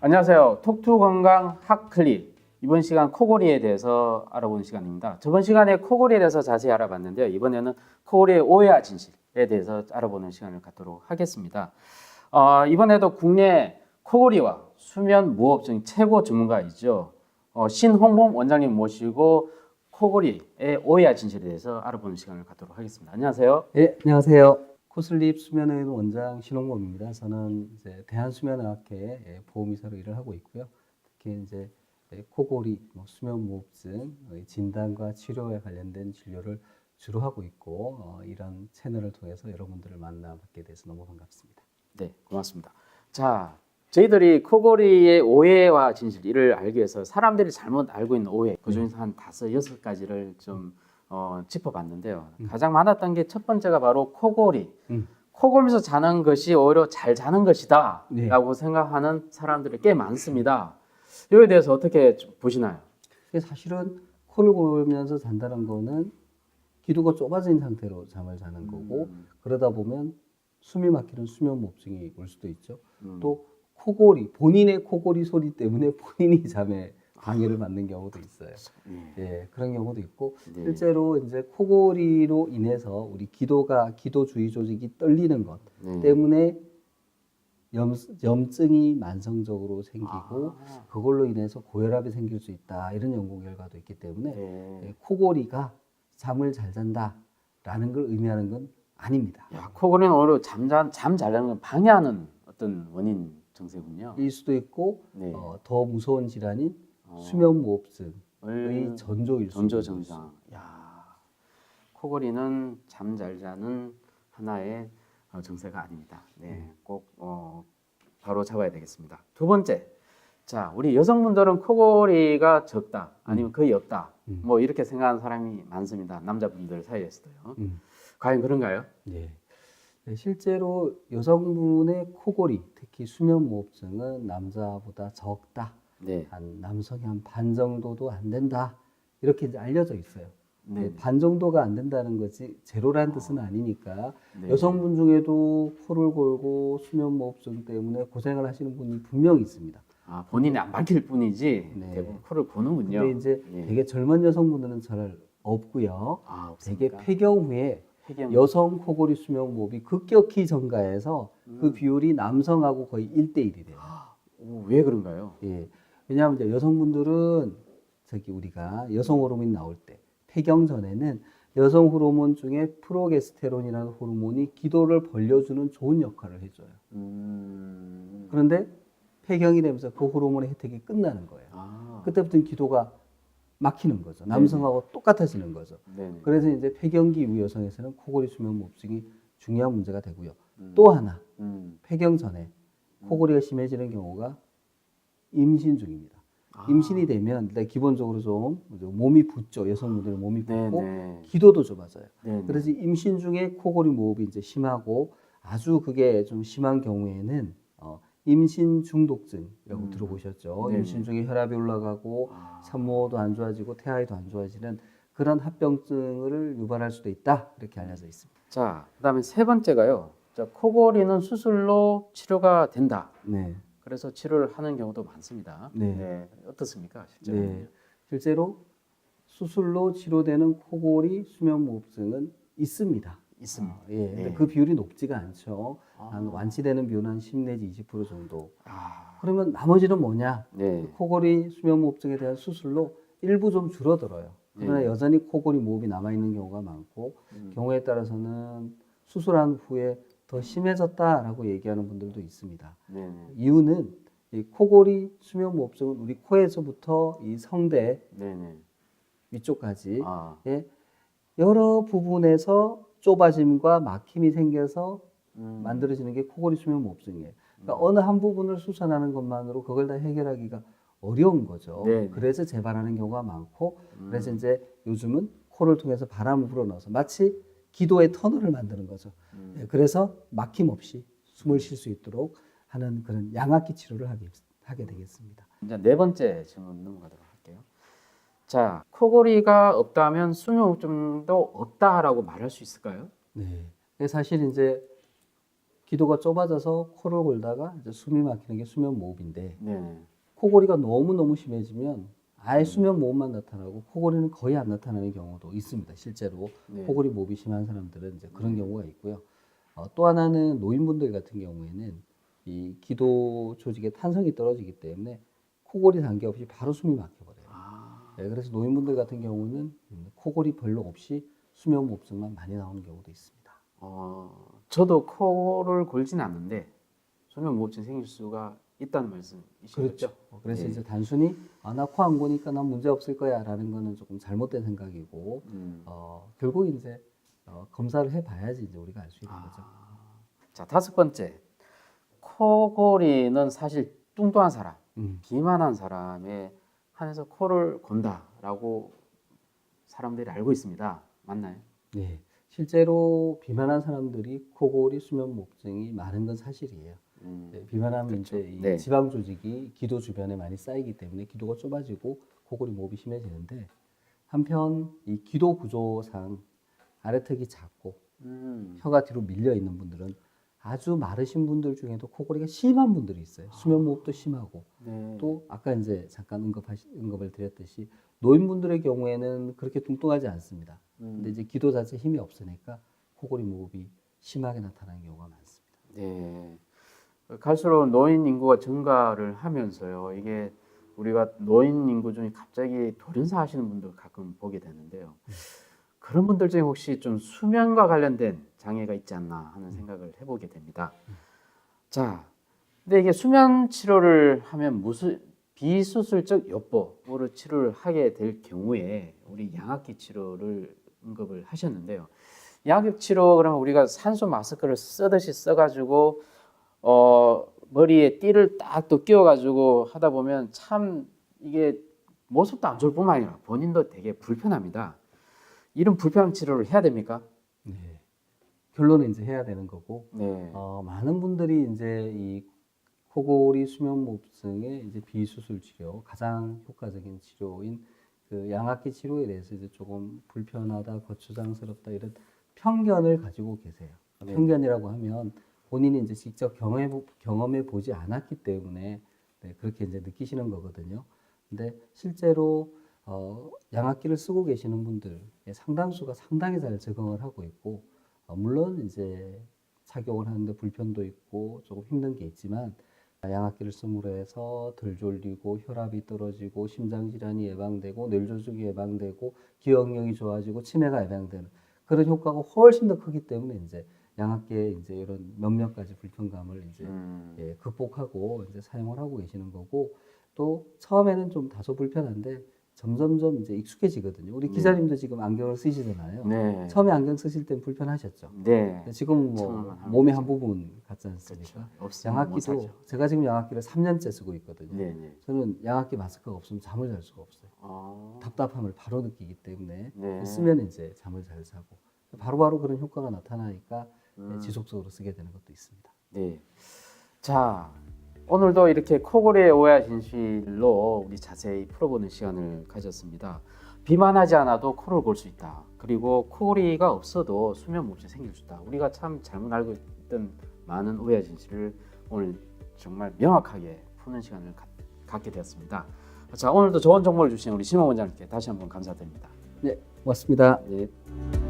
안녕하세요. 톡투 건강 핫클릭. 이번 시간 코골이에 대해서 알아보는 시간입니다. 저번 시간에 코골이에 대해서 자세히 알아봤는데요. 이번에는 코골이의 오해와 진실에 대해서 알아보는 시간을 갖도록 하겠습니다. 어, 이번에도 국내 코골이와 수면 무호흡증 최고 전문가이죠. 어, 신홍범 원장님 모시고 코골이의 오해와 진실에 대해서 알아보는 시간을 갖도록 하겠습니다. 안녕하세요. 예, 안녕하세요. 코슬립 수면의원 원장 신홍범입니다. 저는 이제 대한수면의학회 보험의사로 일을 하고 있고요. 특히 이제 코골이, 뭐 수면무호흡증 진단과 치료에 관련된 진료를 주로 하고 있고 어, 이런 채널을 통해서 여러분들을 만나뵙게 돼서 너무 반갑습니다. 네, 고맙습니다. 자, 저희들이 코골이의 오해와 진실 이를 알기 위해서 사람들이 잘못 알고 있는 오해 그 중에서 한 다섯 여섯 가지를 좀 어, 짚어봤는데요. 가장 많았던 게 첫 번째가 바로 코골이. 음. 코골면서 자는 것이 오히려 잘 자는 것이다라고 네. 생각하는 사람들이 꽤 많습니다. 이에 대해서 어떻게 좀 보시나요? 사실은 코를 골면서 잔다는 거는 기도가 좁아진 상태로 잠을 자는 거고 그러다 보면 숨이 막히는 수면무호흡증이 올 수도 있죠. 음. 또 코골이 본인의 코골이 소리 때문에 본인이 잠에 방해를 받는 경우도 있어요. 예. 예, 그런 경우도 있고 네. 실제로 이제 코골이로 인해서 우리 기도가 기도 주위 조직이 떨리는 것 네. 때문에 염, 염증이 만성적으로 생기고 아. 그걸로 인해서 고혈압이 생길 수 있다 이런 연구 결과도 있기 때문에 네. 예, 코골이가 잠을 잘 잔다라는 걸 의미하는 건 아닙니다. 야, 코골이는 오히려 잠잘 잠잘 자는 걸 방해하는 어떤 원인 증세군요. 일 수도 있고 네. 어, 더 무서운 질환인 어. 수면무호흡증의 을- 전조일 수 전조 증상. 야, 코골이는 잠 잘 자는 하나의 어, 증세가 아닙니다. 네, 꼭 어, 바로 잡아야 되겠습니다. 두 번째, 자, 우리 여성분들은 코골이가 적다, 아니면 거의 없다, 음. 뭐 이렇게 생각하는 사람이 많습니다. 남자분들 사이에서도요. 음. 과연 그런가요? 예. 네, 실제로 여성분의 코골이, 특히 수면무호흡증은 남자보다 적다. 네, 한 남성이 한 반 정도도 안 된다. 이렇게 이제 알려져 있어요. 네, 네, 반 정도가 안 된다는 거지 제로라는 뜻은 아니니까 네. 여성분 중에도 코를 골고 수면무호흡증 때문에 고생을 하시는 분이 분명히 있습니다. 아, 본인이 안 막힐 뿐이지 네. 대부분 코를 고는군요. 근데 이제 예. 되게 젊은 여성분들은 잘 없고요. 아, 되게 없습니까? 폐경 후에 폐경. 여성 코골이 수면무호흡이 급격히 증가해서 음. 그 비율이 남성하고 거의 1대1이 돼요. 오, 왜 그런가요? 예. 왜냐하면 이제 여성분들은 저기 우리가 여성 호르몬이 나올 때 폐경 전에는 여성 호르몬 중에 프로게스테론이라는 호르몬이 기도를 벌려주는 좋은 역할을 해줘요. 음. 그런데 폐경이 되면서 그 호르몬의 혜택이 끝나는 거예요. 아, 그때부터는 기도가 막히는 거죠. 남성하고 똑같아지는 거죠. 네네. 그래서 이제 폐경기 이후 여성에서는 코골이 수면 무호흡증이 중요한 문제가 되고요. 음. 또 하나 음. 폐경 전에 코골이가 심해지는 경우가 임신 중입니다. 아. 임신이 되면 일단 기본적으로 좀 몸이 붓죠. 여성분들은 몸이 붓고 네네. 기도도 좁아져요. 네네. 그래서 임신 중에 코골이 무호흡이 이제 심하고 아주 그게 좀 심한 경우에는 어, 임신 중독증이라고 음. 들어보셨죠. 네네. 임신 중에 혈압이 올라가고 아. 산모도 안 좋아지고 태아에도 안 좋아지는 그런 합병증을 유발할 수도 있다 이렇게 알려져 있습니다. 자, 그다음에 세 번째가요. 자, 코골이는 수술로 치료가 된다. 네. 그래서 치료를 하는 경우도 많습니다. 네. 어떻습니까? 실제로? 네. 실제로 수술로 치료되는 코골이 수면무호흡증은 있습니다. 있습니다. 어, 예. 네. 그 비율이 높지가 않죠. 아. 한 완치되는 비율은 한 10 내지 20% 정도. 아, 그러면 나머지는 뭐냐? 네. 코골이 수면무호흡증에 대한 수술로 일부 좀 줄어들어요. 그러나 네. 여전히 코골이 무호흡이 남아 있는 경우가 많고 음. 경우에 따라서는 수술한 후에 더 심해졌다라고 얘기하는 분들도 있습니다. 네네. 이유는 이 코골이 수면 무호흡증은 우리 코에서부터 이 성대 네네. 위쪽까지 아, 예, 여러 부분에서 좁아짐과 막힘이 생겨서 음. 만들어지는 게 코골이 수면 무호흡증이에요. 그러니까 어느 한 부분을 수선하는 것만으로 그걸 다 해결하기가 어려운 거죠. 네네. 그래서 재발하는 경우가 많고 음. 그래서 이제 요즘은 코를 통해서 바람을 불어넣어서 마치 기도의 터널을 만드는 거죠. 음. 예, 그래서 막힘 없이 숨을 쉴 수 있도록 하는 그런 양압기 치료를 하게, 하게 되겠습니다. 이제 네 번째 질문 넘어가도록 할게요. 자, 코골이가 없다면 수면호흡증도 없다라고 말할 수 있을까요? 네. 사실 이제 기도가 좁아져서 코를 골다가 이제 숨이 막히는 게 수면 무호흡인데 네. 코골이가 너무 너무 심해지면 아예 수면 무호흡만 나타나고 코골이는 거의 안 나타나는 경우도 있습니다. 실제로 네. 코골이 무호흡이 심한 사람들은 이제 그런 경우가 있고요. 어, 또 하나는 노인분들 같은 경우에는 이 기도 조직의 탄성이 떨어지기 때문에 코골이 단계 없이 바로 숨이 막혀버려요. 아, 네, 그래서 노인분들 같은 경우는 음, 코골이 별로 없이 수면 무호흡증만 많이 나오는 경우도 있습니다. 어, 저도 코를 골지는 않는데 수면 무호흡증 생길 수가 있다는 말씀이시죠? 그렇죠. 어, 그래서 네. 이제 단순히 아, 나코안 고니까 난 문제 없을 거야라는 거는 조금 잘못된 생각이고 음. 어, 결국 이제 어, 검사를 해봐야지 이제 우리가 알 수 있는 거죠. 자 다섯 번째 코골이는 사실 뚱뚱한 사람, 음. 비만한 사람에 한해서 코를 곤다라고 사람들이 알고 있습니다. 맞나요? 네, 실제로 비만한 사람들이 코골이 수면 무호흡증이 많은 건 사실이에요. 음. 네, 비만하면 이제 이 네. 지방 조직이 기도 주변에 많이 쌓이기 때문에 기도가 좁아지고 코골이 무호흡이 심해지는데 한편 이 기도 구조상 아래턱이 작고 음. 혀가 뒤로 밀려 있는 분들은 아주 마르신 분들 중에도 코골이가 심한 분들이 있어요. 수면 무호흡도 심하고 네. 또 아까 이제 잠깐 언급하시, 언급을 드렸듯이 노인분들의 경우에는 그렇게 뚱뚱하지 않습니다. 음. 근데 이제 기도 자체 힘이 없으니까 코골이 무호흡이 심하게 나타나는 경우가 많습니다. 네. 갈수록 노인 인구가 증가를 하면서요. 이게 우리가 노인 인구 중에 갑자기 돌연사 하시는 분들 가끔 보게 되는데요. 그런 분들 중에 혹시 좀 수면과 관련된 장애가 있지 않나 하는 생각을 해보게 됩니다. 자, 근데 이게 수면 치료를 하면 무슨 비수술적 요법으로 치료를 하게 될 경우에 우리 양압기 치료를 언급을 하셨는데요. 양압기 치료 그러면 우리가 산소 마스크를 쓰듯이 써가지고 어 머리에 띠를 딱 또 끼워가지고 하다 보면 참 이게 모습도 안 좋을 뿐만 아니라 본인도 되게 불편합니다. 이런 불편 치료를 해야 됩니까? 네. 결론은 이제 해야 되는 거고 네. 어, 많은 분들이 이제 이 코골이 수면 무호흡증의 이제 비수술 치료 가장 효과적인 치료인 그 양압기 치료에 대해서 이제 조금 불편하다, 거추장스럽다 이런 편견을 가지고 계세요. 네. 편견이라고 하면 본인이 이제 직접 경험해 보- 경험해 보지 않았기 때문에 네, 그렇게 이제 느끼시는 거거든요. 근데 실제로 어, 양압기를 쓰고 계시는 분들의 상당수가 상당히 잘 적응을 하고 있고 어, 물론 이제 착용을 하는데 불편도 있고 조금 힘든 게 있지만 양압기를 쓰므로 해서 덜 졸리고 혈압이 떨어지고 심장 질환이 예방되고 뇌 조직이 예방되고 기억력이 좋아지고 치매가 예방되는 그런 효과가 훨씬 더 크기 때문에 이제 양압기에 이제 이런 몇몇 가지 불편감을 이제 음. 예, 극복하고 이제 사용을 하고 계시는 거고 또 처음에는 좀 다소 불편한데 점점점 이제 익숙해지거든요. 우리 네. 기자님도 지금 안경을 쓰시잖아요. 네. 처음에 안경 쓰실 땐 불편하셨죠. 네. 지금 뭐안 몸의 그렇죠. 한 부분 같지 않습니까? 그렇죠. 살죠. 제가 지금 양압기를 3년째 쓰고 있거든요. 네, 네. 저는 양압기 마스크가 없으면 잠을 잘 수가 없어요. 어. 답답함을 바로 느끼기 때문에 네. 쓰면 이제 잠을 잘 자고 바로바로 그런 효과가 나타나니까 음. 지속적으로 쓰게 되는 것도 있습니다. 네. 자, 오늘도 이렇게 코골이의 오해와 진실로 우리 자세히 풀어보는 시간을 가졌습니다. 비만하지 않아도 코를 골 수 있다. 그리고 코골이가 없어도 수면 무호흡증 생길 수 있다. 우리가 참 잘못 알고 있던 많은 오해와 진실을 오늘 정말 명확하게 푸는 시간을 갖, 갖게 되었습니다. 자, 오늘도 좋은 정보를 주신 우리 심원 원장님께 다시 한번 감사드립니다. 네, 고맙습니다. 네.